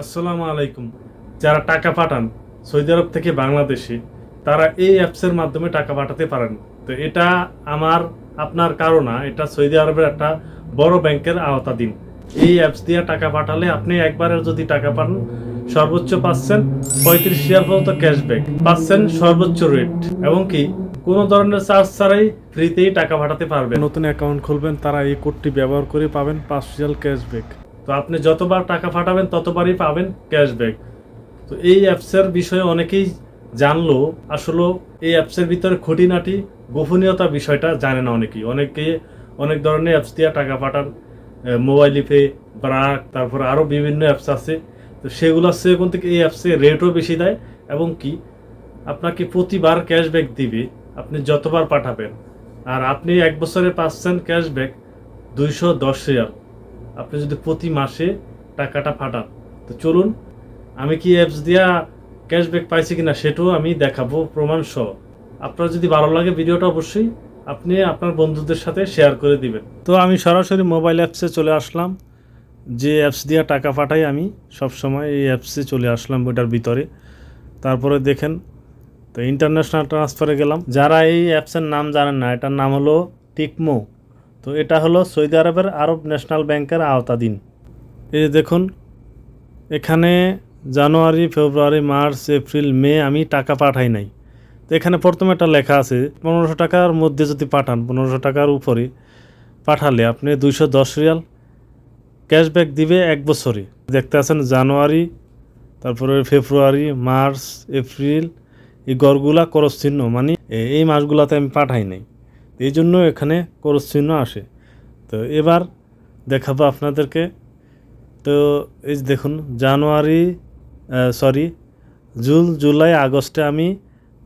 আসসালামু আলাইকুম। যারা টাকা পাঠান সৌদি আরব থেকে বাংলাদেশে, তারা এই অ্যাপসের মাধ্যমে টাকা পাঠাতে পারেন। তো এটা আমার, আপনার কারও না, এটা সৌদি আরবের একটা বড় ব্যাংকের আওতাধীন। এই অ্যাপস দিয়ে টাকা পাঠালে আপনি একবারের যদি টাকা পান, সর্বোচ্চ পাচ্ছেন পঁয়ত্রিশ হাজার পর্যন্ত ক্যাশব্যাক পাচ্ছেন সর্বোচ্চ রেট এবং কি, কোনো ধরনের চার্জ ছাড়াই ফ্রিতেই টাকা পাঠাতে পারবেন। নতুন অ্যাকাউন্ট খুলবেন, তারা এই কোডটি ব্যবহার করে পাবেন পাঁচ রিয়াল ক্যাশব্যাক তো আপনি যতবার টাকা পাঠাবেন ততবারই পাবেন ক্যাশব্যাক তো এই অ্যাপসের বিষয়ে অনেকেই জানলো, আসলে এই অ্যাপসের ভিতরে খুঁটিনাটি গোপনীয়তা বিষয়টা জানে না অনেকেই। অনেকে অনেক ধরনের অ্যাপস দিয়ে টাকা পাঠান মোবাইল পে ব্রাক, তারপরে আরও বিভিন্ন অ্যাপস আছে। তো সেগুলো সেগুন থেকে এই অ্যাপসে রেটও বেশি দেয় এবং কি, আপনাকে প্রতিবার ক্যাশব্যাক দিবে, আপনি যতবার পাঠাবেন। আর আপনি এক বছরে পাচ্ছেন ক্যাশব্যাক দুইশো দশ রিয়াল। আপনি যদি প্রতি মাসে টাকাটা পাঠান তো চলুন, আমি কি অ্যাপস দিয়া ক্যাশব্যাক পাইছি কিনা সেটাও আমি দেখাবো প্রমাণ সহ আপনার যদি ভালো লাগে ভিডিওটা অবশ্যই আপনি আপনার বন্ধুদের সাথে শেয়ার করে দিবেন। তো আমি সরাসরি মোবাইল অ্যাপসে চলে আসলাম, যে অ্যাপস দিয়ে টাকা পাঠাই আমি সব সময় এই অ্যাপসে চলে আসলাম ওটার ভিতরে। তারপরে দেখেন, তো ইন্টারন্যাশনাল ট্রান্সফারে গেলাম। যারা এই অ্যাপসের নাম জানেন না, এটার নাম হলো টিকমো তো এটা হলো সৌদি আরবের আরব ন্যাশনাল ব্যাংকের আওতাধীন। এই দেখুন, এখানে জানুয়ারি, ফেব্রুয়ারি, মার্চ, এপ্রিল, মে আমি টাকা পাঠাই নাই। তো এখানে প্রথমে একটা লেখা আছে, পনেরোশো টাকার মধ্যে যদি পাঠান, পনেরোশো টাকার উপরে পাঠালে আপনি দুইশো দশ রিয়াল ক্যাশব্যাক দিবে এক বছরে। দেখতে আছেন জানুয়ারি, তারপরে ফেব্রুয়ারি, মার্চ, এপ্রিল, এই গড়গুলা চিহ্ন মানে এই মাসগুলাতে আমি পাঠাই নাই। এই জন্য এখানে করস চিহ্ন আসে। তো এবার দেখাবো আপনাদেরকে। তো এই দেখুন, জানুয়ারি সরি জুন, জুলাই, আগস্টে আমি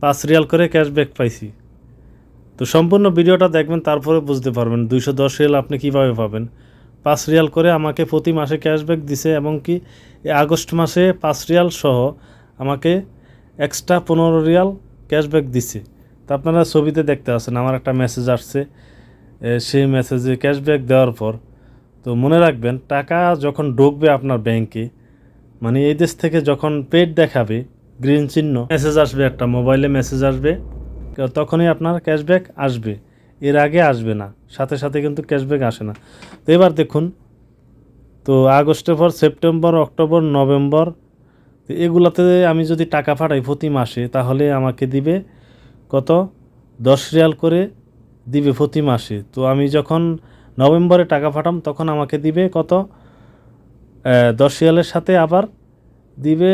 পাঁচ রিয়াল করে ক্যাশব্যাক পাইছি। তো সম্পূর্ণ ভিডিওটা দেখবেন, তারপরে বুঝতে পারবেন দুইশো দশ রিয়াল আপনি কীভাবে পাবেন। পাঁচ রিয়াল করে আমাকে প্রতি মাসে ক্যাশব্যাক দিছে, এবং কি আগস্ট মাসে পাঁচ রিয়াল সহ আমাকে এক্সট্রা পনেরো রিয়াল ক্যাশব্যাক দিছে। তো আপনারা ছবিতে দেখতে আছেন, আমার একটা মেসেজ আসছে। সেই মেসেজে ক্যাশব্যাক দেওয়ার পর, তো মনে রাখবেন, টাকা যখন ঢুকবে আপনার ব্যাংকে মানে এই দেশ থেকে যখন পেড দেখাবে গ্রিন চিহ্ন মেসেজ আসবে একটা মোবাইলে মেসেজ আসবে তখনই আপনার ক্যাশব্যাক আসবে। এর আগে আসবে না, সাথে সাথে কিন্তু ক্যাশব্যাক আসে না। তো এবার দেখুন, তো আগস্টের পর সেপ্টেম্বর, অক্টোবর, নভেম্বর, তো এগুলাতে আমি যদি টাকা পাঠাই প্রতি মাসে, তাহলে আমাকে দিবে কত? দশ রিয়াল করে দিবে প্রতি মাসে। তো আমি যখন নভেম্বরে টাকা পাঠাম, তখন আমাকে দিবে কত? দশ রিয়ালের সাথে আবার দিবে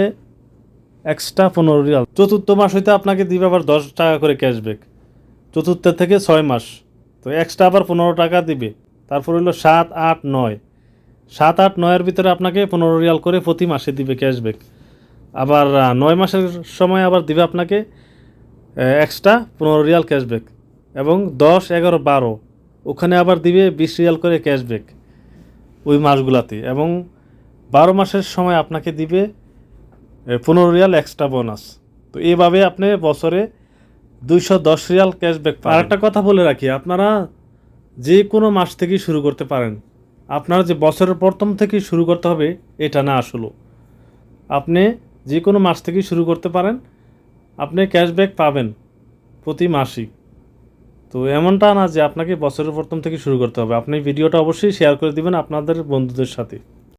এক্সট্রা পনেরো রিয়াল। চতুর্থ মাস হইতে আপনাকে দিবে আবার দশ টাকা করে ক্যাশব্যাক চতুর্থ থেকে ছয় মাস। তো এক্সট্রা আবার পনেরো টাকা দিবে। তারপর হইল সাত, আট, নয়। সাত, আট, নয়ের ভিতরে আপনাকে পনেরো রিয়াল করে প্রতি মাসে দিবে ক্যাশব্যাক আবার নয় মাসের সময় আবার দিবে আপনাকে এক্সট্রা পনেরো রিয়াল ক্যাশব্যাক এবং দশ, এগারো, বারো। ওখানে আবার দিবে বিশ রিয়াল করে ক্যাশব্যাক ওই মাসগুলাতে এবং বারো মাসের সময় আপনাকে দিবে পনেরো রিয়াল এক্সট্রা বোনাস তো এইভাবে আপনি বছরে দুইশো দশ রিয়াল ক্যাশব্যাক আর একটা কথা বলে রাখি, আপনারা যে কোনো মাস থেকেই শুরু করতে পারেন। আপনার যে বছরের প্রথম থেকেই শুরু করতে হবে, এটা না আসলো আপনি যে কোনো মাস থেকেই শুরু করতে পারেন আপনি ক্যাশব্যাক পাবেন প্রতি মাসিক তো এমনটা না যে আপনাকে বছরের প্রথম থেকে শুরু করতে হবে। আপনি ভিডিওটা অবশ্যই শেয়ার করে দিবেন আপনাদের বন্ধুদের সাথে।